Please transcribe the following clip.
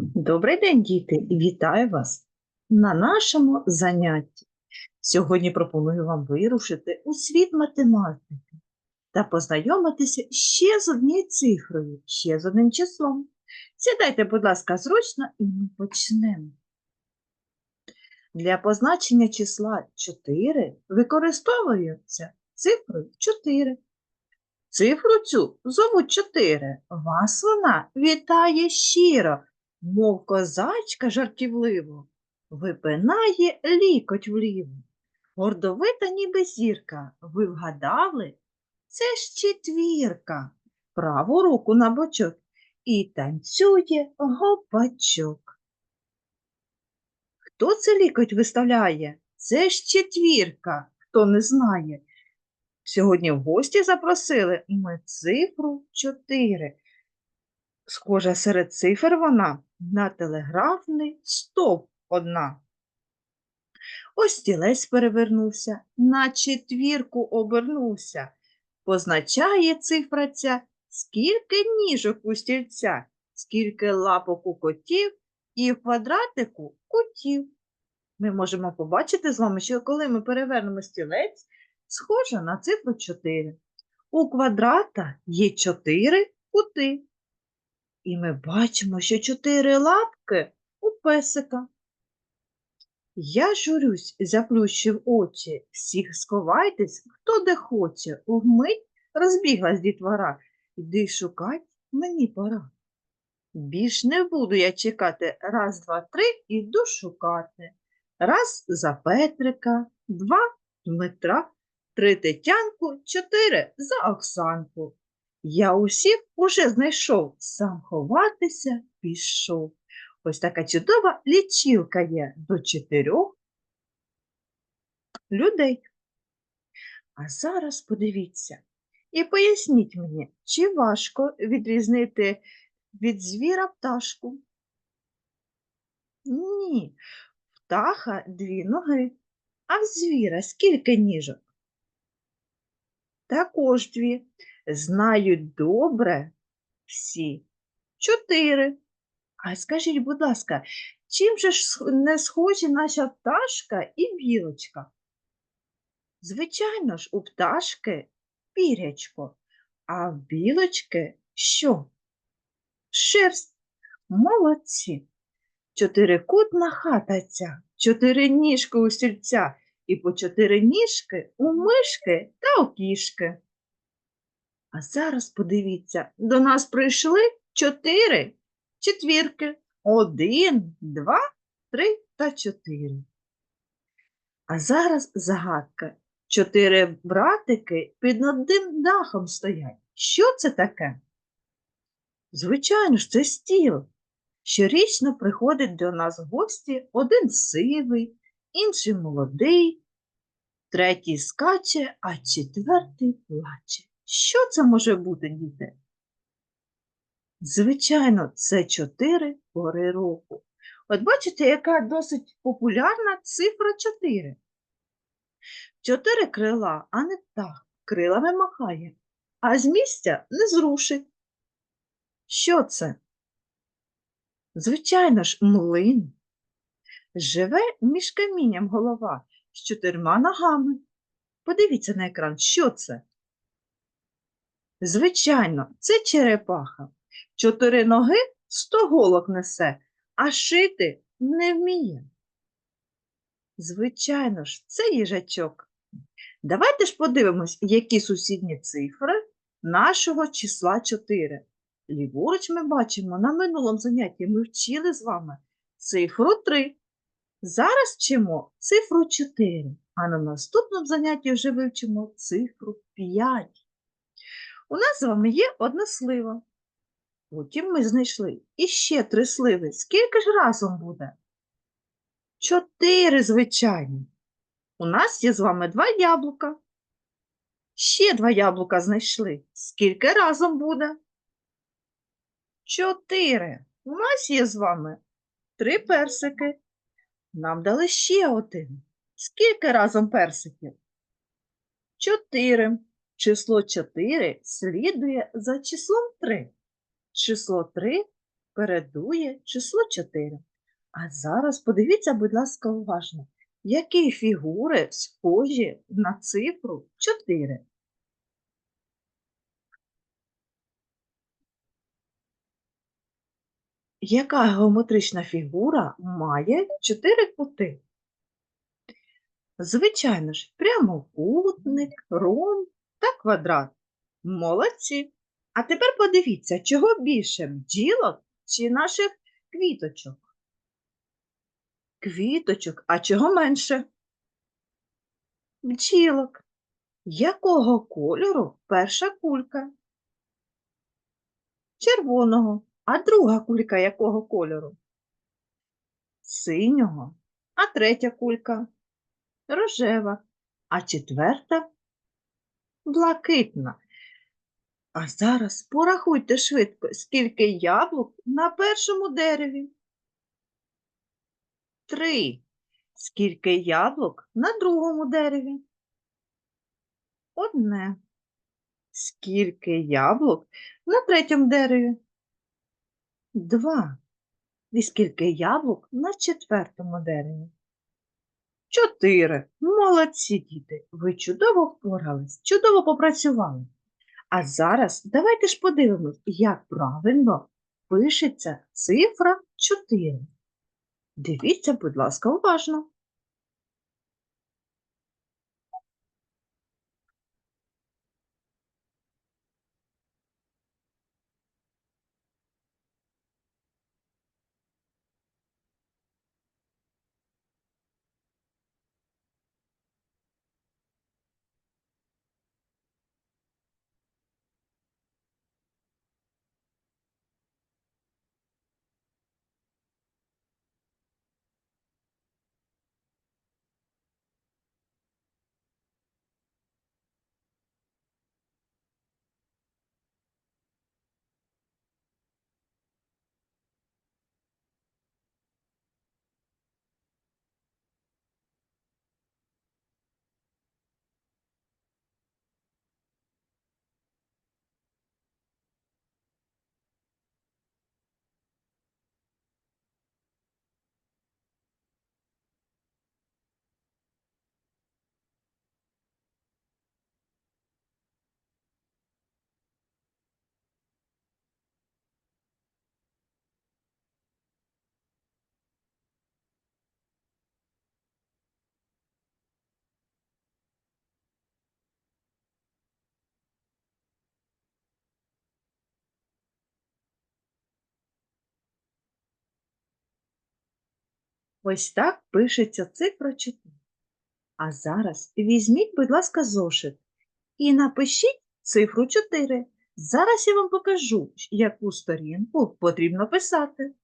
Добрий день, діти, вітаю вас на нашому занятті. Сьогодні пропоную вам вирушити у світ математики та познайомитися ще з однією цифрою, ще з одним числом. Сідайте, будь ласка, зручно і ми почнемо. Для позначення числа 4 використовується цифрою 4. Цифру цю зовуть 4. Вас вона вітає щиро, мов козачка жартівливо, випинає лікоть вліво. Гордовита ніби зірка, ви вгадали? Це ж четвірка. Праву руку на бочок і танцює гопачок. Хто це лікоть виставляє? Це ж четвірка, хто не знає. Сьогодні в гості запросили ми цифру 4. Схожа серед цифр вона на телеграфний стовп одна. Ось стілець перевернувся, на четвірку обернувся. Позначає цифра ця, скільки ніжок у стільця, скільки лапок у котів і в квадратику кутів. Ми можемо побачити з вами, що коли ми перевернемо стілець, схожа на цифру 4. У квадрата є 4 кути. І ми бачимо, що чотири лапки у песика. Я журюсь, заплющив очі, всіх сховайтесь, хто де хоче. Вмить розбіглась дітвора. Іди шукать, мені пора. Більш не буду я чекати. Раз, два, три, іду шукати. Раз за Петрика, два Дмитра, три Тетянку, чотири за Оксанку. Я усіх уже знайшов, сам ховатися пішов. Ось така чудова лічилка є до чотирьох людей. А зараз подивіться і поясніть мені, чи важко відрізнити від звіра пташку? Ні, птаха дві ноги, а в звіра скільки ніжок? Також дві. Знають добре всі чотири. А скажіть, будь ласка, чим же ж не схожі наша пташка і білочка? Звичайно ж, у пташки пірячко, а в білочки що? Шерсть. Молодці. Чотирикутна хата ця, чотири ніжки у стільця і по чотири ніжки у мишки та у кішки. А зараз подивіться, до нас прийшли чотири четвірки. Один, два, три та чотири. А зараз загадка. Чотири братики під одним дахом стоять. Що це таке? Звичайно ж, це стіл. Щорічно приходить до нас гості один сивий, інший молодий, третій скаче, а четвертий плаче. Що це може бути, діти? Звичайно, це чотири пори року. От бачите, яка досить популярна цифра 4. Чотири крила, а не птах, крилами махає, а з місця не зрушить. Що це? Звичайно ж, млин. Живе між камінням голова з чотирма ногами. Подивіться на екран, що це? Звичайно, це черепаха. Чотири ноги сто голок несе, а шити не вміє. Звичайно ж, це їжачок. Давайте ж подивимось, які сусідні цифри нашого числа 4. Ліворуч ми бачимо, на минулому занятті ми вчили з вами цифру 3. Зараз вчимо цифру 4, а на наступному занятті вже вивчимо цифру 5. У нас з вами є одна слива. Потім ми знайшли іще три сливи. Скільки ж разом буде? Чотири, звичайно. У нас є з вами два яблука. Ще два яблука знайшли. Скільки разом буде? Чотири. У нас є з вами три персики. Нам дали ще один. Скільки разом персиків? Чотири. Число 4 слідує за числом 3. Число 3 передує число 4. А зараз подивіться, будь ласка, уважно, які фігури схожі на цифру 4. Яка геометрична фігура має 4 кути? Звичайно ж, прямокутник, ромб та квадрат. Молодці! А тепер подивіться, чого більше бджілок чи наших квіточок? Квіточок, а чого менше? Бджілок. Якого кольору перша кулька? Червоного. А друга кулька якого кольору? Синього. А третя кулька? Рожева. А четверта? Блакитна. А зараз порахуйте швидко, скільки яблук на першому дереві. Три. Скільки яблук на другому дереві? Одне. Скільки яблук на третьому дереві? Два. І скільки яблук на четвертому дереві? Чотири. Молодці, діти. Ви чудово впорались, чудово попрацювали. А зараз давайте ж подивимось, як правильно пишеться цифра 4. Дивіться, будь ласка, уважно. Ось так пишеться цифра 4. А зараз візьміть, будь ласка, зошит і напишіть цифру 4. Зараз я вам покажу, яку сторінку потрібно писати.